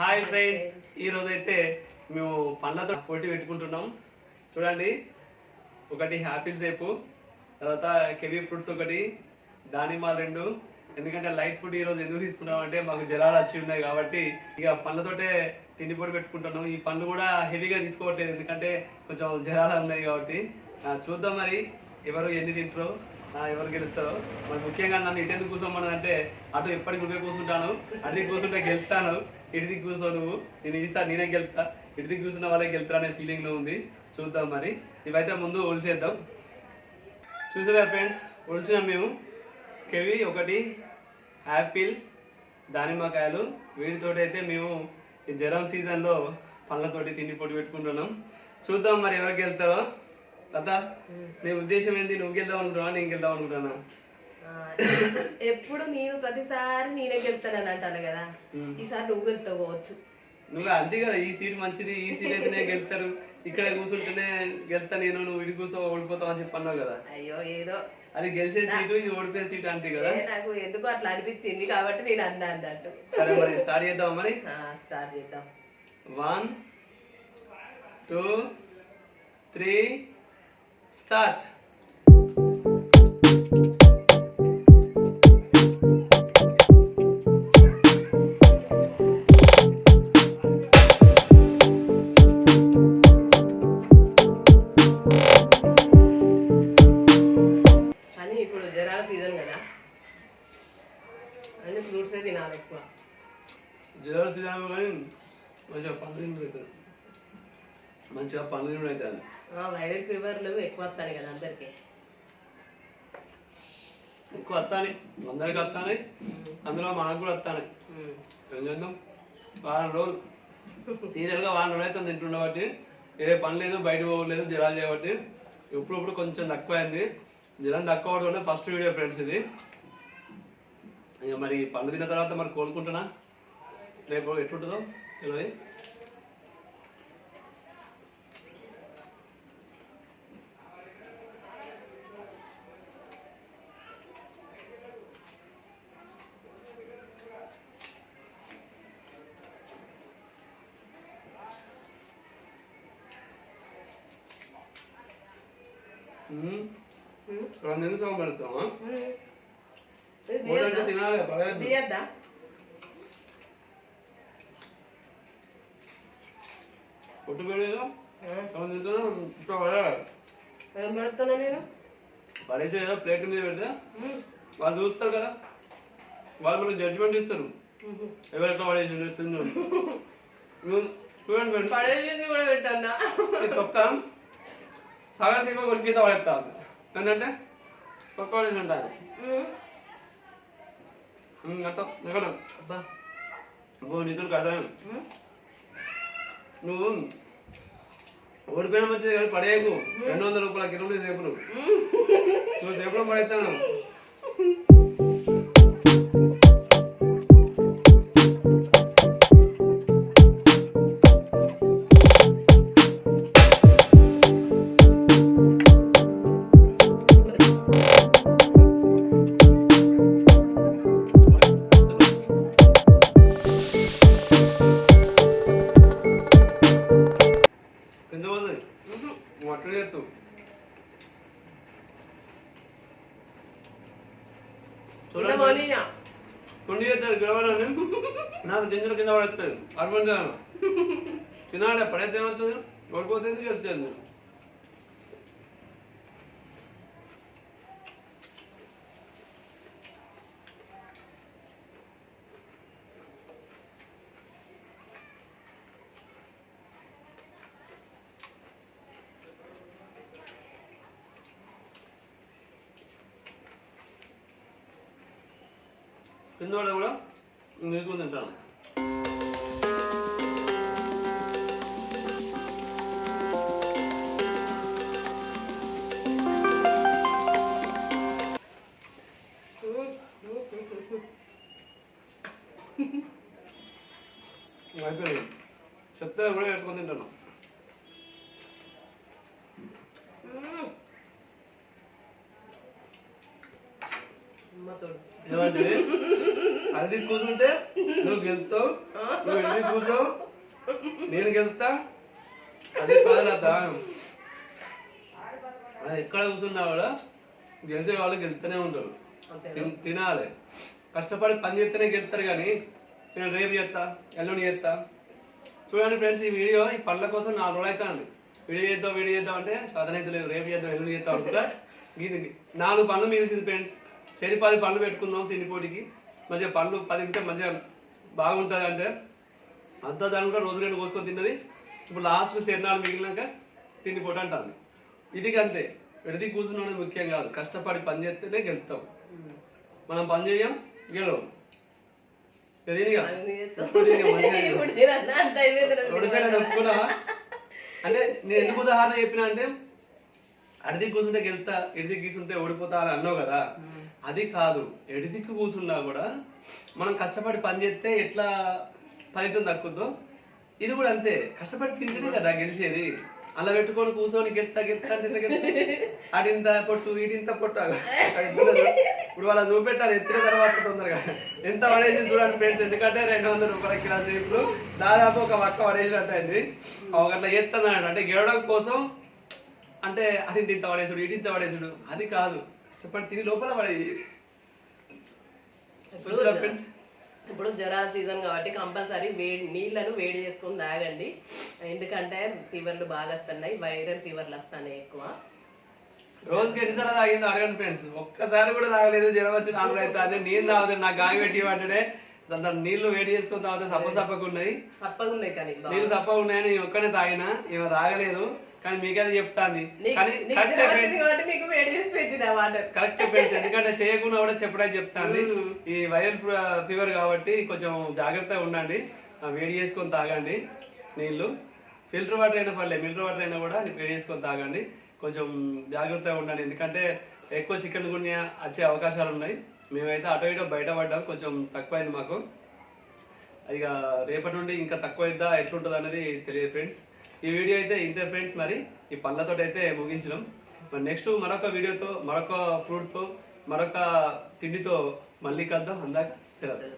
Hi friends. ఈ అయితే మేము పండ్లతో పోటీ పెట్టుకుంటున్నాం. చూడండి ఒకటి యాపిల్ సేపు తర్వాత కెవీ ఫ్రూట్స్ ఒకటి దానిమ్మ రెండు. ఎందుకంటే లైట్ ఫుడ్ ఈ రోజు ఎందుకు తీసుకున్నాం అంటే మాకు జలాలు వచ్చి ఉన్నాయి కాబట్టి ఇక పండ్లతోటే తిండి పొడి పెట్టుకుంటున్నాం. ఈ పండ్లు కూడా హెవీగా తీసుకోవట్లేదు ఎందుకంటే కొంచెం జలాలు ఉన్నాయి కాబట్టి. చూద్దాం మరి ఎవరు ఎన్ని తింటారో ఎవరు గెలుస్తారో. మరి ముఖ్యంగా నన్ను ఇటు ఎందుకు కూర్చోమని అంటే అటు ఎప్పటికి నువ్వే కూర్చుంటాను అన్ని కూర్చుంటే గెలుస్తాను ఇటుది కూర్చో నువ్వు. నేను ఈసారి నేనే గెలుతా ఇటుది కూర్చున్న వాళ్ళే గెలుతారు అనే ఫీలింగ్లో ఉంది. చూద్దాం మరి. ఇవైతే ముందు ఒలిసేద్దాం. చూసారా ఫ్రెండ్స్ ఒలిసినాం మేము. కెవి ఒకటి యాపిల్ దానిమ్మకాయలు. వీటితోటి అయితే మేము ఈ జ్వరం సీజన్లో పళ్ళతోటి తిండి పొడి పెట్టుకుంటున్నాం. చూద్దాం మరి ఎవరికి వెళ్తారో కదా నీ ఉద్దేశం ఏంటి నువ్వు గెలుద్దాం అనుకుంటున్నావా? నేను గెలుద్దాం అనుకుంటున్నా ఎప్పుడు నేను ప్రతిసారి నేనే గెలుతానని అంటాను కదా. ఈసారి నువ్వు గెలుతావు పోవచ్చు నువ్వు అంతే కదా ఈ సీట్ మంచిది ఈ సీట్ అయితేనే గెలుతారు. ఇక్కడే కూర్చుంటేనే గెలుతా నేను నువ్వు ఇటు కూర్చో ఓడిపోతావు అని చెప్పి అన్నావు కదా. అయ్యో ఏదో. అది గెలిచే సీటు ఇది ఓడిపోయే సీట్ అంటే కదా. నాకు ఎందుకు అట్లా అనిపించింది కాబట్టి నేను అన్నా అన్నట్టు. సరే మరి స్టార్ట్ చేద్దాం మరి? స్టార్ట్ చేద్దాం. One two three start. అవుతుంది మంచిగా పండ్లు తిండి అవుతుంది వైరల్ ఫీవర్లు ఎక్కువ వస్తాయి కదా అందరికి. ఎక్కువ వస్తాయి అందరికి వస్తాయి అందులో మనకు కూడా వస్తాయి. ఏం చేద్దాం? వారం రోజులు. సీరియల్గా వారం రోజులు అయితే తింటుండే బట్టి. వేరే పని లేదు బయట పోవలేదు జ్వరాలు చేయబట్టి. ఇప్పుడు ఇప్పుడు కొంచెం తక్కువ అయింది జ్వరం తక్కువ అవడం ఫస్ట్ వీడియో ఫ్రెండ్స్ ఇది. ఇక మరి పండు తిన్న తర్వాత మరి కోలుకుంటున్నా? రేపు ఎట్లుంటుందో తెలియదు రెండు నిమిషం పెడతామా? తినాలి పడేయద్దు తీయద్దా? పొట్టు పెడేదో? రెండు నిమిషాలు ఇప్పుడు పడేయాలి ఏం పెడుతున్నా నేను? పడేసి ఏదో ప్లేట్ మీద పెడితే. వాళ్ళు చూస్తారు కదా. వాళ్ళు మనకు జడ్జిమెంట్ ఇస్తారు. ఉమ్. ఎవరు ఎట్లా పడేసి నువ్వు చూడండి పడేసింది కూడా పెట్టన్నా. ఈ తొక్క? సగం దిగ ఒక కింద పడేస్తా ఏంటంటే తొక్క పడేసి నువ్వు నిధులు కదా. నువ్వు ఓడిపోయిన మంచిది కానీ పడేయకు రెండు వందల రూపాయల కిలోమీటర్ సేపులు నువ్వు. సేపులు పడేస్తాను. చూడండి. పోనీయా. తొండి చేస్తారు గెలవాలని. నాకు గింజలు కింద పడేస్తుంది అర్థం చేయాలి తినాలి పడేస్తే ఏమవుతుంది? ఓడిపోతుంది గెలుస్తుంది కింద వాళ్ళు కూడా నేను తింటాను అది కూర్చుంటే నువ్వు గెలుస్తావు నువ్వు ఎడిది కూర్చోవు నేను గెలుస్తా. అది కాదు అది ఎక్కడ కూర్చున్నా కూడా గెలిచే వాళ్ళు గెలుస్తూనే ఉంటారు. తినాలి. కష్టపడి పని చేస్తేనే గెలుస్తారు కానీ నేను రేపు చేస్తా ఎల్లుండి చేస్తా. చూడండి ఫ్రెండ్స్ ఈ వీడియో ఈ పనుల కోసం నాలుగు రోజులు అవుతుంది. వీడియో చేద్దాం వీడియో చేద్దాం అంటే సాధన అయితే లేదు. రేపు చేద్దాం ఎల్లుండి చేద్దాం అనుకుంటా. నాలుగు పనులు మిగిలిచింది ఫ్రెండ్స్. చెరి పది పనులు పెట్టుకుందాం తిండి పోటీకి మంచిగా పనులు పది ఉంటే మంచిగా బాగుంటుంది అంటే అంతా దాని కూడా రోజు రెండు కోసుకొని తిన్నది. ఇప్పుడు లాస్ట్ శరణాలు మిగిలినాక తిండి పోటీ అంటుంది. ఇది అంతే విడది కూర్చున్నాడు ముఖ్యం కాదు. కష్టపడి పని చేస్తేనే గెలుస్తాం మనం పని చేయం గెలవం. ఒప్పుకున్నా అంటే నేను ఎందుకు ఉదాహరణ చెప్పిన అంటే అడిది కూర్చుంటే గెలుతా ఎడిదికి కూర్చుంటే ఓడిపోతా అని అన్నావు కదా. అది కాదు. ఎడిదికి కూర్చున్నా కూడా మనం కష్టపడి పని చేస్తే ఎట్లా ఫలితం దక్కుద్దో? ఇది కూడా అంతే. కష్టపడి తింటేనే కదా గెలిచేది. అలా పెట్టుకొని కూర్చొని గెత్తా గెత్తా అంటే అడింత పొట్టు ఇడింత పొట్టు ఇప్పుడు వాళ్ళ చూపెట్టాలి ఎత్తిన తర్వాత తొందరగా. ఎంత పడేసి చూడండి ఫ్రెండ్స్. ఎందుకంటే రెండు వందల రూపాయల కిలో సేపులు దాదాపు ఒక వక్క పడేసినట్టు అయింది. ఒక అట్లా ఎత్తున్నాడు అంటే గెలవడం కోసం అంటే అది ఇంత పడేసుడు ఇటు ఇంత పడేసుడు. అది కాదు. కష్టపడి తిని లోపల చూసారా ఫ్రెండ్స్ ఇప్పుడు జ్వరాల సీజన్ కాబట్టి కంపల్సరీ వేడి నీళ్ళను వేడి చేసుకొని తాగండి. ఎందుకంటే ఫీవర్లు బాగా వస్తున్నాయి వైరల్ ఫీవర్లు వస్తున్నాయి ఎక్కువ. రోజుకి ఎన్నిసార్లు తాగింది అడగండి ఫ్రెండ్స్ ఒక్కసారి కూడా తాగలేదు జ్వరం వచ్చి నాలుగు అయితే అదే నీళ్ళు తాగుతుంది నాకు గాగి పెట్టి అంటే దాంట్లో నీళ్ళు వేడి చేసుకొని తాగితే సప్ప సప్పగా ఉన్నాయి. కానీ. నీళ్ళు తప్ప ఉన్నాయని నేను ఒక్కనే తాగినా ఈమె తాగలేదు. కానీ మీకది చెప్తాంది. నీ- కానీ కరెక్ట్ ఫ్రెండ్స్ కరెక్ట్ ఎందుకంటే చేయకుండా కూడా చెప్పడానికి చెప్తాంది. ఈ వైరల్ ఫీవర్ కాబట్టి కొంచెం జాగ్రత్తగా ఉండండి. వేడి చేసుకొని తాగండి నీళ్ళు ఫిల్టర్ వాటర్ అయినా పర్లేదు ఫిల్టర్ వాటర్ అయినా కూడా వేడి చేసుకొని తాగండి. కొంచెం జాగ్రత్తగా ఉండండి. ఎందుకంటే ఎక్కువ చికెన్ గున్యా వచ్చే అవకాశాలు ఉన్నాయి. మేమైతే అటో ఇటో బయట పడ్డాం కొంచెం తక్కువైంది మాకు. ఇక రేపటి నుండి ఇంకా తక్కువ అయిద్దా ఎట్లుంటుంది అనేది తెలియదు ఫ్రెండ్స్ ఈ వీడియో అయితే ఇంతే ఫ్రెండ్స్ మరి. ఈ పళ్ళతో అయితే ముగించినాం. మరి నెక్స్ట్ మరొక వీడియోతో మరొక ఫ్రూట్తో మరొక తిండితో మళ్ళీ కలుద్దాం. అందాక సెలవు.